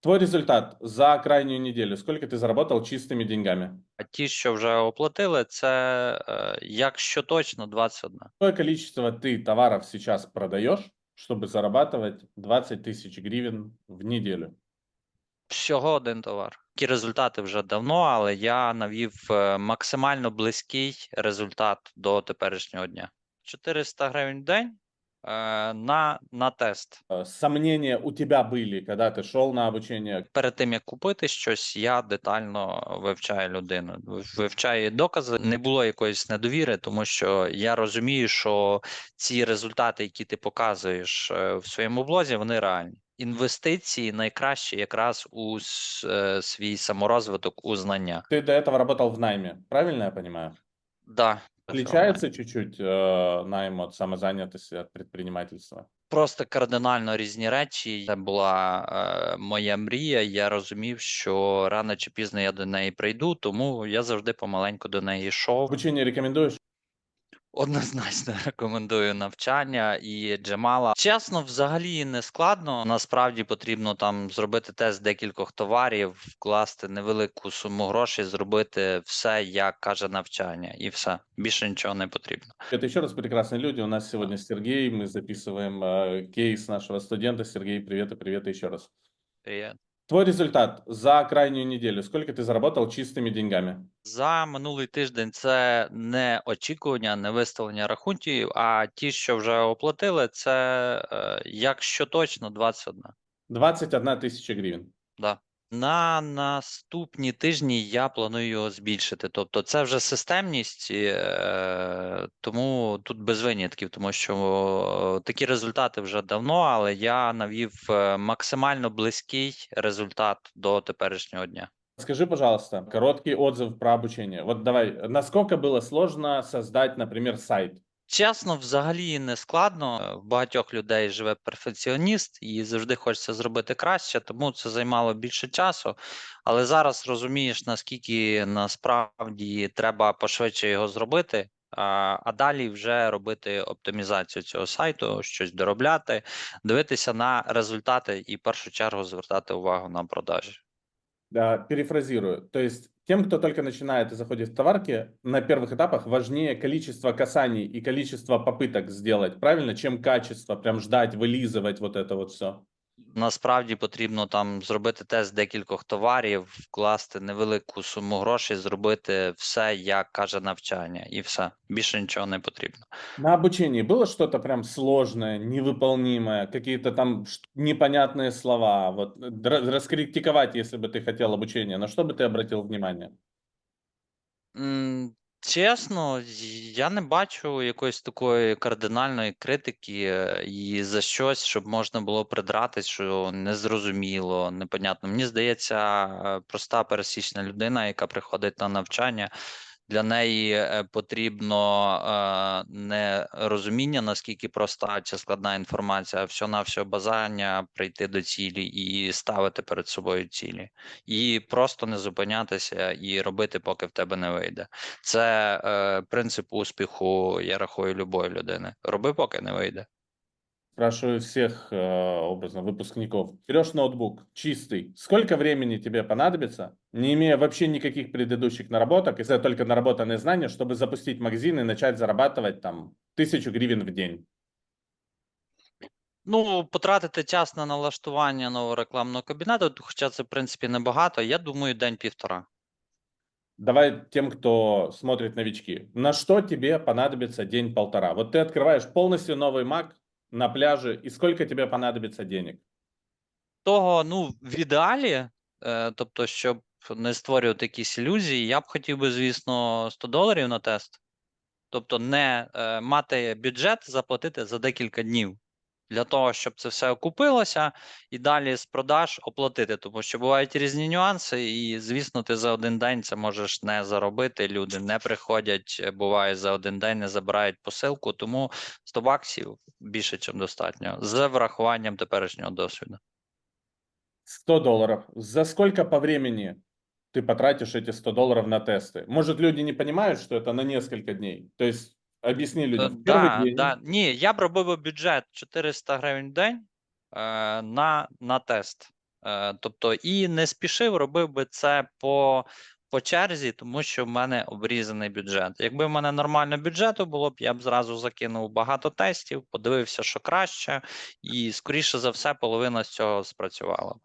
Твой результат за крайнюю неделю. Сколько ты заработал чистыми деньгами? А ті, що вже оплатили, це е, якщо точно 21. Какое количество ты товаров сейчас продаешь, чтобы зарабатывать 20 тысяч гривен в неделю? Всього один товар. Такі результати вже давно, але я навів е, максимально близький результат до теперішнього дня. 400 гривень в день е, на, на тест. Э, Сомнения у тебя были, когда ты шел на обучение? Перед тим як купити щось, я детально вивчаю людину, вив- вивчаю її докази. Не було якоїсь недовіри, тому що я розумію, що ці результати, які ти показуєш е, в своєму блозі, вони реальні. Інвестиції найкращі якраз у с- е, свій саморозвиток, у знання. Ты до этого работал в найме, правильно я понимаю? Да, Отличается чуть-чуть э, найм от самозанятости, от предпринимательства? просто кардинально різні речі. Це була е, моя мрія. Я розумів, що рано чи пізно я до неї прийду, тому я завжди помаленьку до неї йшов. Обучение рекомендуешь? Однозначно рекомендую навчання і Джемала. Чесно, взагалі не складно. Насправді потрібно там зробити тест декількох товарів, вкласти невелику суму грошей, зробити все, як каже навчання, і все. Більше нічого не потрібно. Это еще раз прекрасные люди. У нас сегодня Сергей. Мы записываем э, кейс нашего студента. Сергей, привет и привет еще раз. Привіт. Твой результат за крайнюю неделю. Сколько ты заработал чистыми деньгами? За минулий тиждень це не очікування, не виставлення рахунків, а ті, що вже оплатили, це е, якщо точно 21. 21 тысяча гривен. Да. На наступні тижні я планую його збільшити. Тобто це вже системність, е, тому тут без винятків, тому що такі результати вже давно, але я навів е, максимально близький результат до теперішнього дня. Скажи, пожалуйста, короткий отзыв про обучение. Вот давай, насколько было сложно создать, например, сайт? Чесно, взагалі не складно. В багатьох людей живе перфекціоніст і завжди хочеться зробити краще, тому це займало більше часу. Але зараз розумієш, наскільки насправді треба пошвидше його зробити. А, а далі вже робити оптимізацію цього сайту, щось доробляти, дивитися на результати і в першу чергу звертати увагу на продажі. Да, перефразирую. То есть тем, кто только начинает и заходит в товарки, на первых этапах важнее количество касаний и количество попыток сделать, правильно, чем качество, прям ждать, вылизывать вот это вот все. Насправді потрібно там зробити тест декількох товарів, вкласти невелику суму грошей, зробити все, як каже навчання, і все. Більше нічого не потрібно. На обучении было что-то прям сложное, невыполнимое, какие-то там ш- непонятные слова, вот дра- раскритиковать, если бы ты хотел обучение, на что бы ты обратил внимание? Чесно, я не бачу якоїсь такої кардинальної критики е, і за щось, щоб можна було придратись, що незрозуміло, непонятно. Мені здається, е, проста пересічна людина, яка приходить на навчання, для неї е, потрібно е, не розуміння, наскільки проста чи складна інформація, а всього-навсього бажання прийти до цілі і ставити перед собою цілі, і просто не зупинятися і робити, поки в тебе не вийде. Це е, принцип успіху, я рахую, любої людини. Роби, поки не вийде. Спрашиваю всех э, образно выпускников. Берешь ноутбук чистый. Сколько времени тебе понадобится, не имея вообще никаких предыдущих наработок, если только наработанные знания, чтобы запустить магазин и начать зарабатывать там тысячу гривен в день? Ну, потратити час на налаштування нового рекламного кабінету, хоча це, в принципі, небагато, я думаю, день-півтора. Давай тем, кто смотрит новички. На что тебе понадобится день-полтора? Вот ты открываешь полностью новый Mac на пляже, і сколько тебе понадобиться денег? Того, ну, в ідеалі, е, тобто, щоб не створювати якісь ілюзії, я б хотів би, звісно, 100 доларів на тест. Тобто, не е, мати бюджет заплатити за декілька днів для того, щоб це все окупилося, і далі з продаж оплатити, тому що бувають різні нюанси, і, звісно, ти за один день це можеш не заробити. Люди не приходять, е, буває за один день, не забирають посилку, тому 100 баксів більше, ніж достатньо, з врахуванням теперішнього досвіду. 100 долларов. За сколько по времени ты потратишь эти 100 долларов на тесты? Может, люди не понимают, что это на несколько дней? То есть объясни Е, людям. в первый Да, день да. Ні, я б робив би бюджет 400 гривень в день е, на, на тест. Е, тобто, і не спішив, робив би це по, по черзі, тому що в мене обрізаний бюджет. Якби в мене нормально бюджету було б, я б зразу закинув багато тестів, подивився, що краще, і скоріше за все, половина з цього спрацювала. б.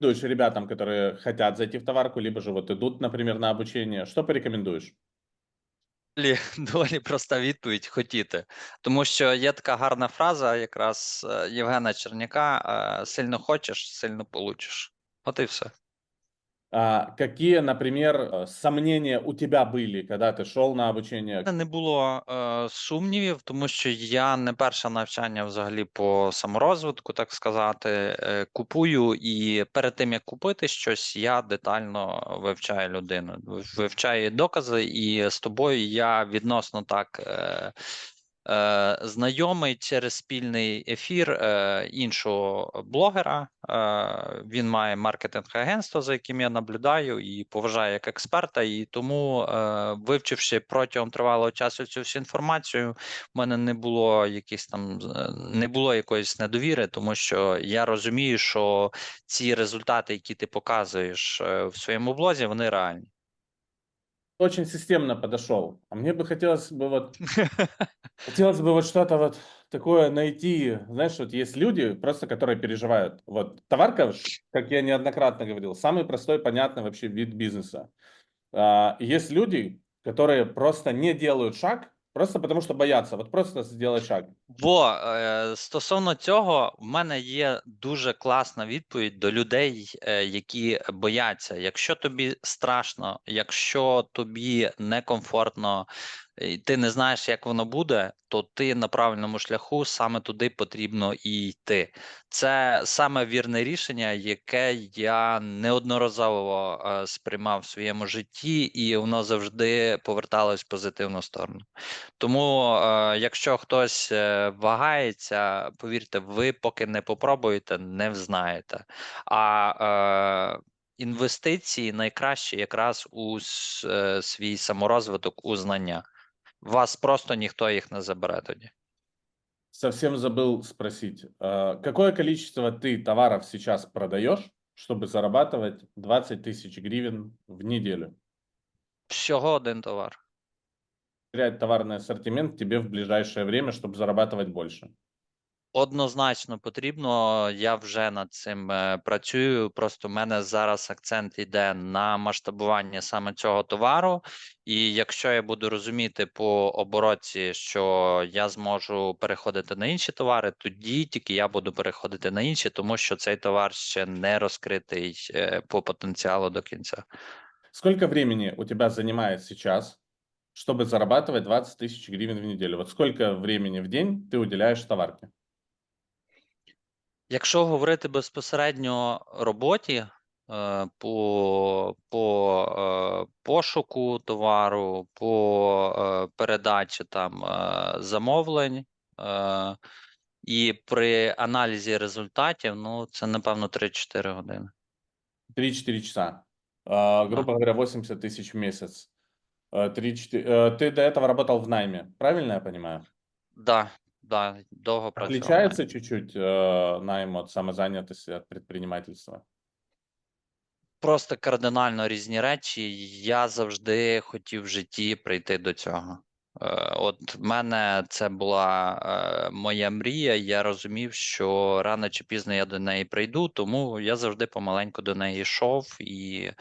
Рекомендуешь ребятам, которые хотят зайти в товарку, либо же вот идут, например, на обучение, что порекомендуешь? Доволі, доволі проста відповідь хотіти. Тому що є така гарна фраза, якраз е, Євгена Черняка: е, сильно хочеш, сильно получиш. От і все. А, какие, например, э, сомнения у тебя были, когда ты шел на обучение? мене не було е, сумнівів, тому що я не перше навчання взагалі по саморозвитку, так сказати. Е, купую, і перед тим як купити щось, я детально вивчаю людину, вив- вивчаю її докази, і з тобою я відносно так. Е, Е, знайомий через спільний ефір е, іншого блогера. Е, він має маркетинг-агентство, за яким я наблюдаю і поважаю як експерта. І тому, е, вивчивши протягом тривалого часу цю всю інформацію, в мене не було якихось там е, не було якоїсь недовіри, тому що я розумію, що ці результати, які ти показуєш е, в своєму блозі, вони реальні. Очень системно подошел. А мне бы хотелось бы вот Хотелось бы вот что-то вот такое найти. Знаешь, вот есть люди, просто которые переживают. Вот товарка, как я неоднократно говорил, самый простой, понятный вообще вид бизнеса. А, Есть люди, которые просто не делают шаг, просто тому що бояться, Вот просто зробили шаг. Бо е, стосовно цього, в мене є дуже класна відповідь до людей, е, які бояться. Якщо тобі страшно, якщо тобі некомфортно, і ти не знаєш, як воно буде, то ти на правильному шляху саме туди потрібно і йти. Це саме вірне рішення, яке я неодноразово е, сприймав в своєму житті, і воно завжди поверталось в позитивну сторону. Тому, е, якщо хтось е, вагається, повірте, ви поки не попробуєте, не взнаєте. А інвестиції найкращі якраз у свій саморозвиток, у знання. Вас просто ніхто їх не забере тоді. Совсем забыл спросить, а, какое количество ты товаров сейчас продаешь, чтобы зарабатывать 20 тысяч гривен в неделю? Всього один товар. Терять товарный ассортимент тебе в ближайшее время, чтобы зарабатывать больше. Однозначно потрібно. Я вже над цим е, працюю. Просто в мене зараз акцент йде на масштабування саме цього товару. І якщо я буду розуміти по оборотці, що я зможу переходити на інші товари, тоді тільки я буду переходити на інші, тому що цей товар ще не розкритий е, по потенціалу до кінця. Сколько времени у тебя занимает сейчас, чтобы зарабатывать 20 тысяч гривен в неделю? Вот сколько времени в день ты уделяешь товарке? Якщо говорити безпосередньо роботі е, по, по е, пошуку товару, по е, передачі там е, замовлень, е, і при аналізі результатів, ну це напевно 3-4 години. 3-4 часа. А, грубо говоря, 80 тысяч в месяц. 3-4... э, Ты до этого работал в найме, правильно я понимаю? Да, да, довго працював. Отличается чуть-чуть э, найм от самозанятости, от предпринимательства? Просто кардинально різні речі. Я завжди хотів в житті прийти до цього. Е, От в мене це була е, моя мрія. Я розумів, що рано чи пізно я до неї прийду, тому я завжди помаленьку до неї йшов і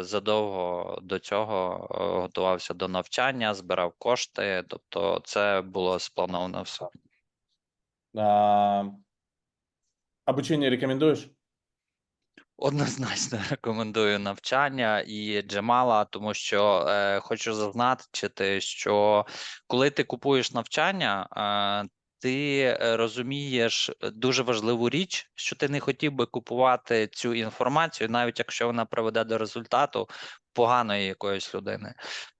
задовго до цього е, готувався до навчання, збирав кошти. Тобто, це було сплановано все. А, обучение рекомендуешь? Однозначно рекомендую навчання і Джемала, тому що е, хочу зазначити, що коли ти купуєш навчання, е, ти е, розумієш дуже важливу річ, що ти не хотів би купувати цю інформацію, навіть якщо вона приведе до результату поганої якоїсь людини.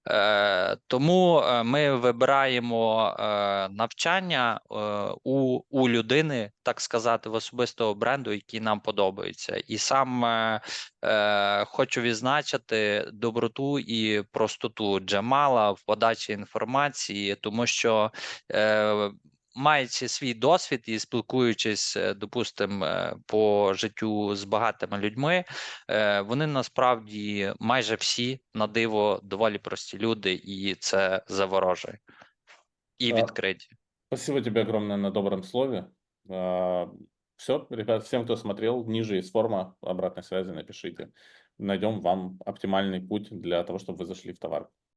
Е, тому е, ми вибираємо е, навчання е, у, у людини, так сказати, в особистого бренду, який нам подобається. І саме е, хочу відзначити доброту і простоту Джамала в подачі інформації, тому що е, маючи свій досвід і спілкуючись, е, допустимо, е, по життю з багатими людьми, е, вони насправді майже всі на диво доволі прості люди, і це заворожує. І Так. відкриті. Спасибо тебе огромное на добром слове. Все, ребят, всем, кто смотрел, ниже есть форма обратной связи, напишите. Найдем вам оптимальный путь для того, чтобы вы зашли в товар.